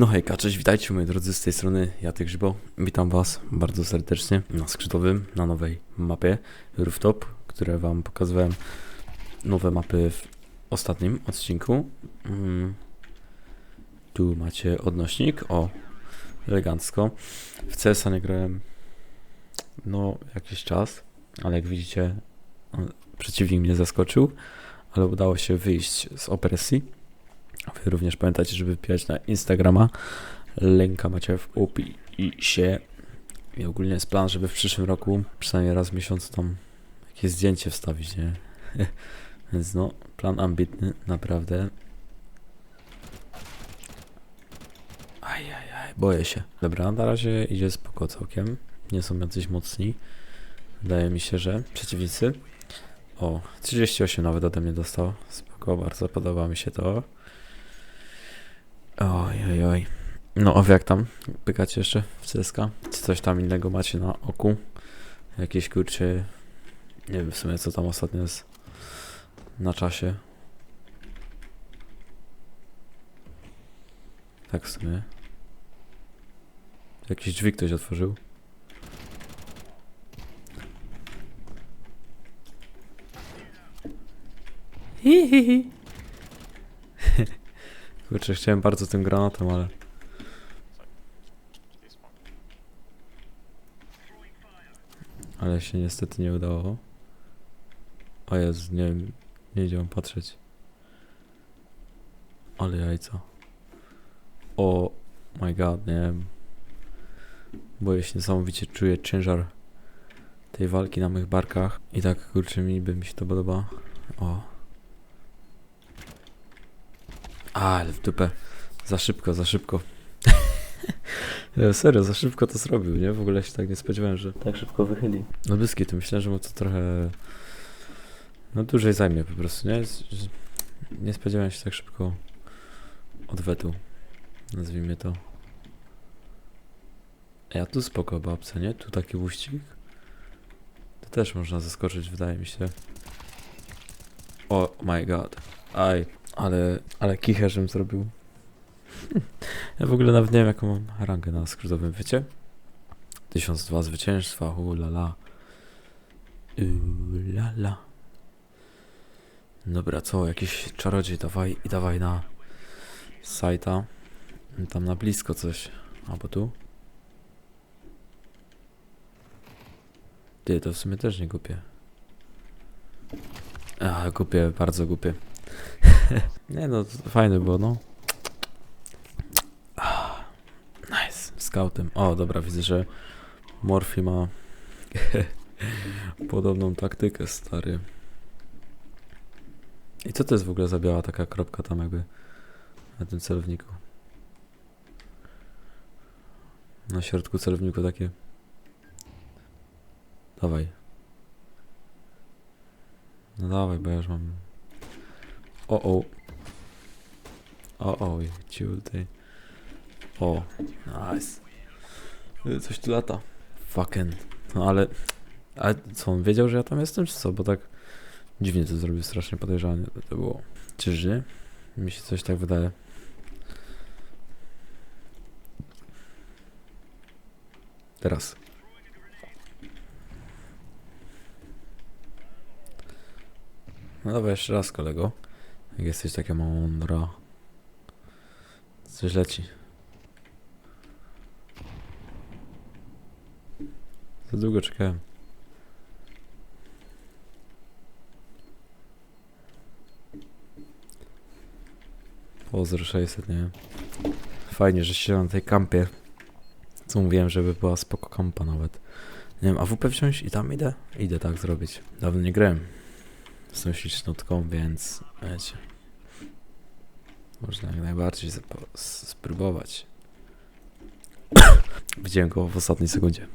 No hejka, cześć, witajcie moi drodzy, z tej strony Jatek Grzybo. Witam was bardzo serdecznie na skrzydłowym, na nowej mapie Rooftop, które wam pokazywałem nowe mapy w ostatnim odcinku. Mm. Tu macie odnośnik, o, elegancko. W CS-a nie grałem, no, jakiś czas, ale jak widzicie, przeciwnik mnie zaskoczył, ale udało się wyjść z opresji. Wy również pamiętajcie, żeby wbijać na Instagrama. Linka macie w opisie. I ogólnie jest plan, żeby w przyszłym roku przynajmniej raz w miesiącu tam jakieś zdjęcie wstawić, nie? Więc no, plan ambitny, naprawdę. Ajajaj, boję się. Dobra, na razie idzie spoko całkiem. Nie są jacyś mocni. Wydaje mi się, że przeciwnicy. O, 38 nawet ode mnie dostał. Spoko, bardzo podoba mi się to. Oj, oj, oj. No, a jak tam? Pykacie jeszcze w CSK? Czy coś tam innego macie na oku? Jakieś kurcze... Nie wiem w sumie co tam ostatnio jest na czasie. Tak w sumie. Jakiś drzwi ktoś otworzył. Hihihi. Kurczę, chciałem bardzo tym granatem, ale... Ale się niestety nie udało. O Jezu, nie wiem, nie idzie patrzeć. Ale jajca. O my god, nie wiem. Boję się niesamowicie, czuję ciężar tej walki na mych barkach. I tak, kurczę, mi by mi się to podoba. O. A, ale w dupę. Za szybko, za szybko. Nie, Serio, za szybko to zrobił, nie? W ogóle się tak nie spodziewałem, że tak szybko wychyli. No byskie, to myślałem, że mu to trochę... No dłużej zajmie po prostu, nie? Nie spodziewałem się tak szybko odwetu. Nazwijmy to. Ja tu spoko babce, nie? Tu taki uścig. To też można zaskoczyć, wydaje mi się. O my god. Aj, ale, ale kichę, żebym zrobił. Ja w ogóle nawet nie wiem, jaką mam rangę na skrótowym, wiecie? 1002 zwycięstwa, ulala. Ulala. Dobra, co? Jakiś czarodziej, dawaj i dawaj na sajta. Tam na blisko coś. Albo tu? Ty, to w sumie też nie głupie. A, głupie, bardzo głupie. nie no, fajne było, no. Ah, Nice. Scoutem. O, dobra, widzę, że Morphy ma podobną taktykę, stary. I co to jest w ogóle za biała taka kropka tam jakby na tym celowniku? Na środku celowniku takie. Dawaj. No dawaj, bo ja już mam... O, o. O, o, ci tutaj. O, nice. Y, Coś tu lata. Fucking. No ale... Ale co, on wiedział, że ja tam jestem, czy co? Bo tak dziwnie to zrobił, strasznie podejrzanie to było. Czyż nie? Mi się coś tak wydaje. Teraz. No dobra, jeszcze raz kolego. Jak jesteś taka mądra. Coś leci. Za długo czekałem. Pozdro 600, nie? Fajnie, że się na tej kampie. Co mówiłem, żeby była spoko kampa nawet. Nie wiem, a WP wziąć i tam idę? Idę tak zrobić. Dawno nie grałem z tą ślicznotką, więc wiecie. Można jak najbardziej spróbować. Widziałem go w ostatniej sekundzie.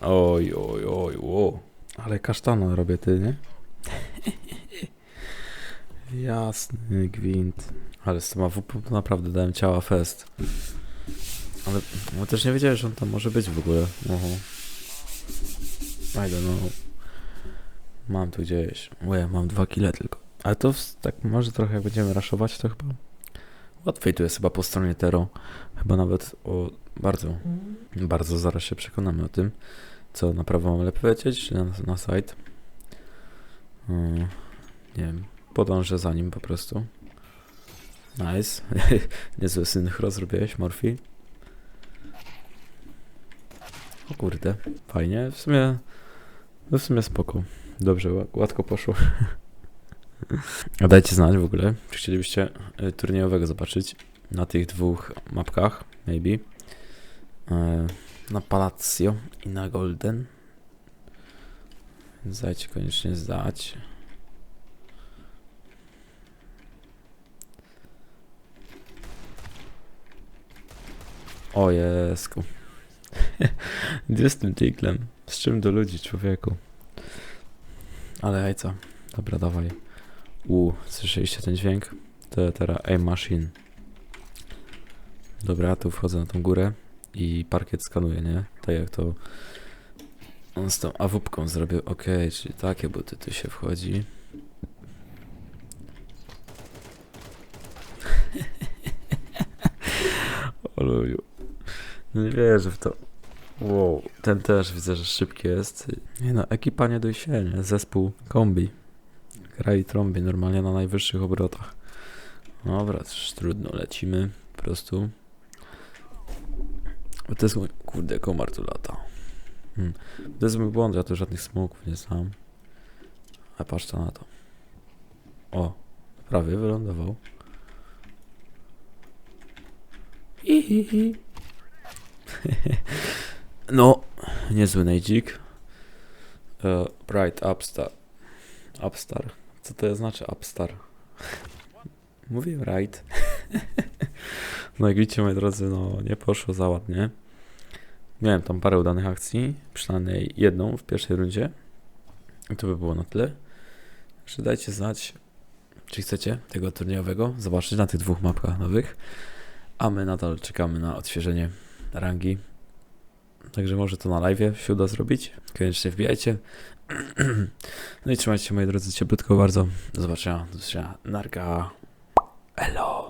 Oj, oj, oj, ło. Ale kasztana robię ty, nie? Jasny gwint. Ale z tym AWP to naprawdę dałem ciała fest. Ale no, też nie wiedziałem, że on tam może być w ogóle. Oho. I don't know. Mam tu gdzieś. Ue, mam dwa kile tylko. Ale to tak może trochę jak będziemy raszować, to chyba Łatwiej tu jest chyba po stronie Tero. Chyba nawet o bardzo, bardzo zaraz się przekonamy o tym, co na prawo mam lepiej czy na, na site. Mm, nie wiem, podążę za nim po prostu. Nice. Niezły synchro zrobiłeś, Morphy. O kurde, fajnie. W sumie, w sumie spoko. Dobrze, ła- gładko poszło. A dajcie znać w ogóle, czy chcielibyście y, turniejowego zobaczyć na tych dwóch mapkach, maybe. E, Na Palazzo i na Golden. Dajcie koniecznie zdać. O jesku. Gdzie z tym tiglem? Z czym do ludzi, człowieku? Ale jajca. Dobra, dawaj. U, słyszeliście ten dźwięk? To teraz aim machine. Dobra, tu wchodzę na tą górę i parkiet skanuję, nie? Tak jak to on z tą awupką zrobił. Okej, czyli takie buty tu się wchodzi. Oluju. No nie wierzę w to. Wow, ten też widzę, że szybki jest. Nie no, ekipa nie dojsie, nie? Zespół kombi. Gra i trąbi normalnie na najwyższych obrotach. Dobra, już trudno, lecimy po prostu. Bo to jest mój, kurde, komar tu lata. Hmm. To jest mój błąd, ja tu żadnych smoków nie znam. A patrzcie na to. O, prawie wylądował. Hihihi. no, niezły nejdzik. Uh, bright Upstar. Upstar. Co to znaczy Upstar? Mówię right. no jak widzicie, moi drodzy, no nie poszło za ładnie. Miałem tam parę udanych akcji, przynajmniej jedną w pierwszej rundzie. I to by było na tyle. Także dajcie znać, czy chcecie tego turniejowego zobaczyć na tych dwóch mapkach nowych. A my nadal czekamy na odświeżenie rangi. Także może to na live się uda zrobić. Koniecznie wbijajcie. No i trzymajcie się moi drodzy cieplutko bardzo. Do zobaczenia. Do zobaczenia. Narka. Elo.